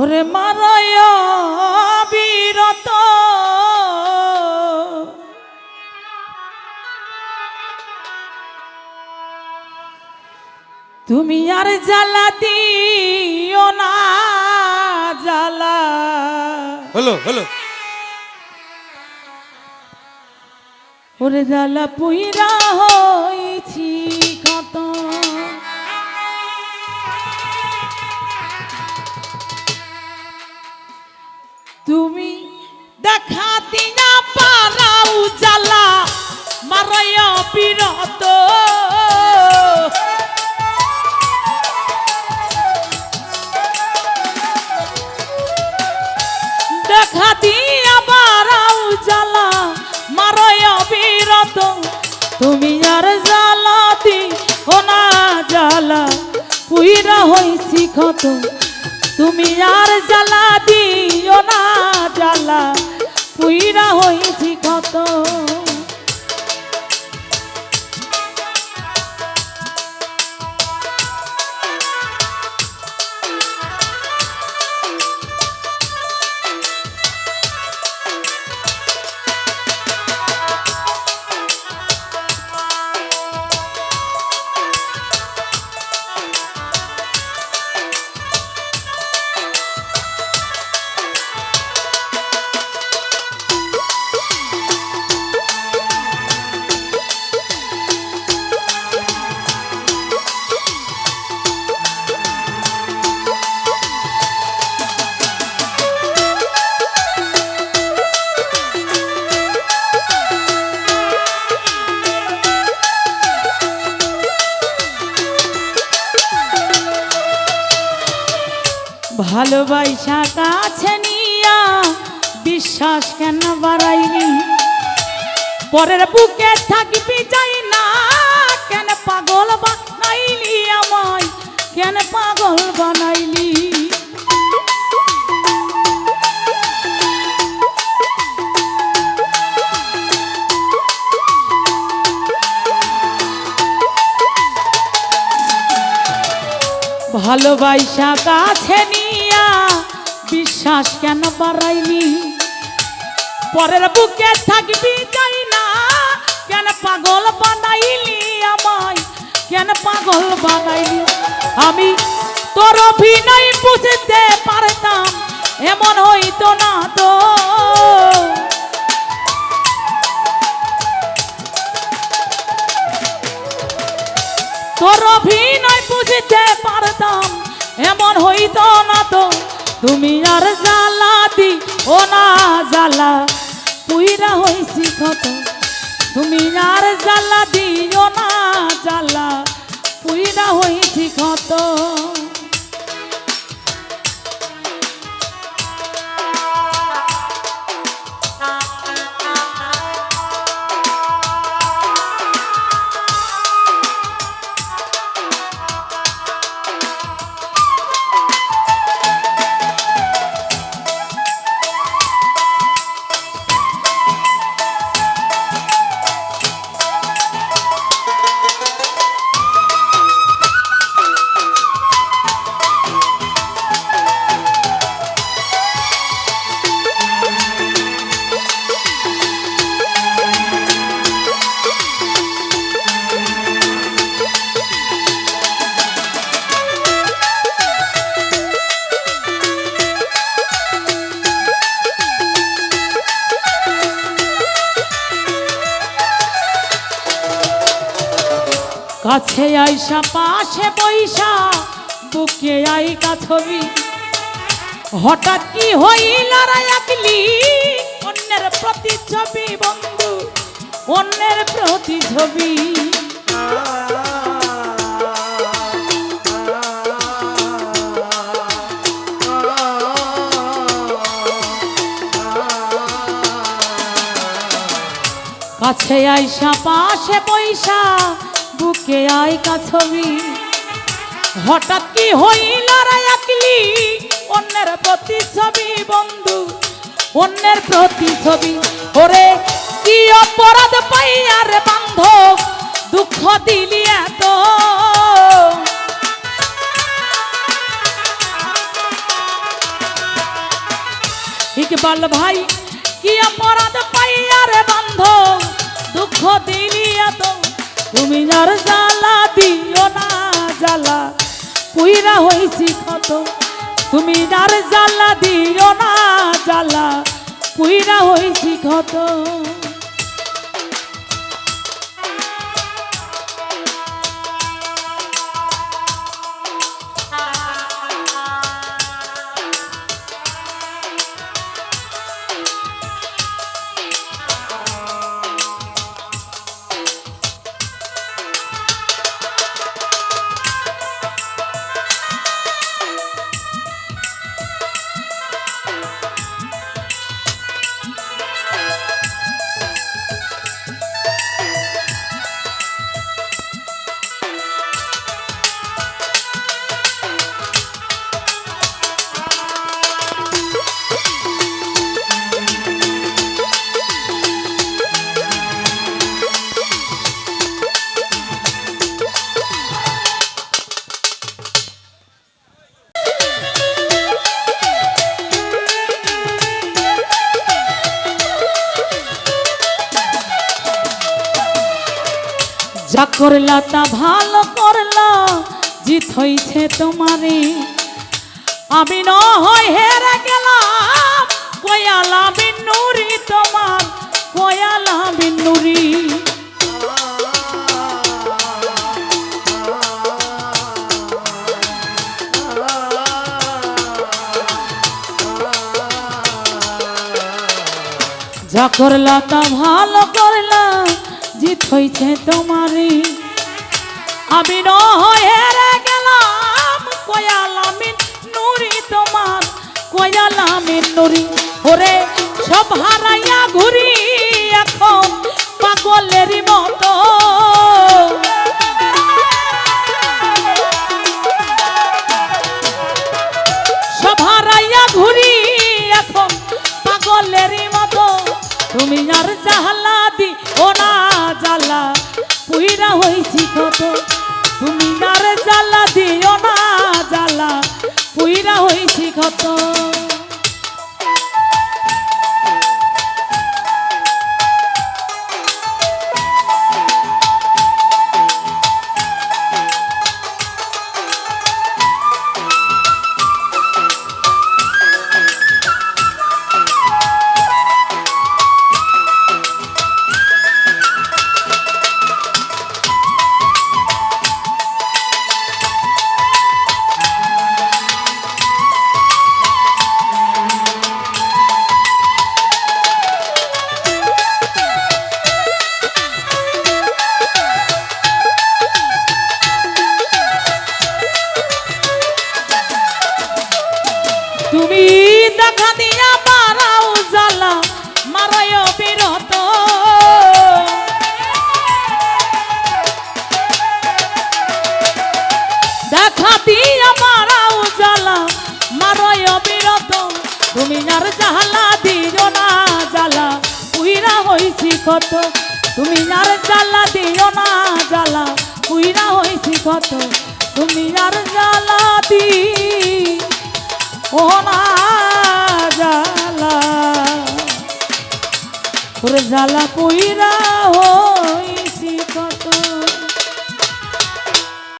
ওরে মারায় বিরত। তুমি আর জ্বালা দিও না জ্বালা। হলো হলো। ওরে জ্বালা পুইরা হয়েছি তুমি আর জ্বালাতি ও না জ্বালা, পুইরা হইছি ক্ষত। তুমি আর জ্বালা দিও না জ্বালা, পুইরা হইছি ক্ষত। ভালোবাসা কাছে নিয়া বিশ্বাস কেন বাড়াইনি পরের বুকে থাকবি যাই না, কেন পাগল বানাইলি আমায়? কেন পাগল বানাইলি? ভালোবাসা কাছে নিয়া বিশ্বাস কেন বাড়াইলি? পরের বুকে থাকবি যাই না? কেন পাগল বানাইলি আমায়? কেন পাগল বানাইলি? আমি তোর অভিনয় বুঝতে পারতাম, এমন হইতো না তো। তোর অভিনয় বুঝতে পারতাম তুমি আর জ্বালা দি ও না, জ্বালা। পুইরা হইছি কত। তুমি আর জ্বালা দিও না, জ্বালা। পুইরা হইছি কত। কাছে আইসা, পাশে বৈশা বুকে আইকা ছবি। হঠাৎ কি হইল রে একলি? অন্যের প্রতি ছবি বন্ধু, অন্যের প্রতি ছবি। কাছে আইসা, পাশে বৈশা বুকে আইকা ছবি হঠাৎ কি হইল একলি? অন্যের প্রতি ছবি বন্ধু, অন্যের প্রতি ছবি ওরে, কি অপরাধ পাইয়ার বান্ধব, দুঃখ দিলি এত। ইকবাল ভাই, কি অপরাধ রে বন্ধ দুঃখ দিলি এত। তুমি আর জ্বালা দিও না জ্বালা। কুইরা হইছি কত তুমি আর জ্বালা দিও না জ্বালা। কুইরা হইছি কত যা করলা তা ভালো করলা, জিত হইছে তোমারে আমি ন হয় হেরে গেলাম, কয়ালা বিনুরি তোমার, কয়ালা বিনুরি যা করলা তা ভালো করলা জিত হইছে তোমারই। আমি ন হয়ে রে গেলাম কয়ালামিন নুরি তোমার কয়ালামিন নুরি। ওরে সব হারাইয়া কত? তুমি আর জ্বালা দিও না জ্বালা, কুইরা হইছি কত? তুমি আর জ্বালা দি ও না জ্বালা। ওরে জ্বালা কুইরা হো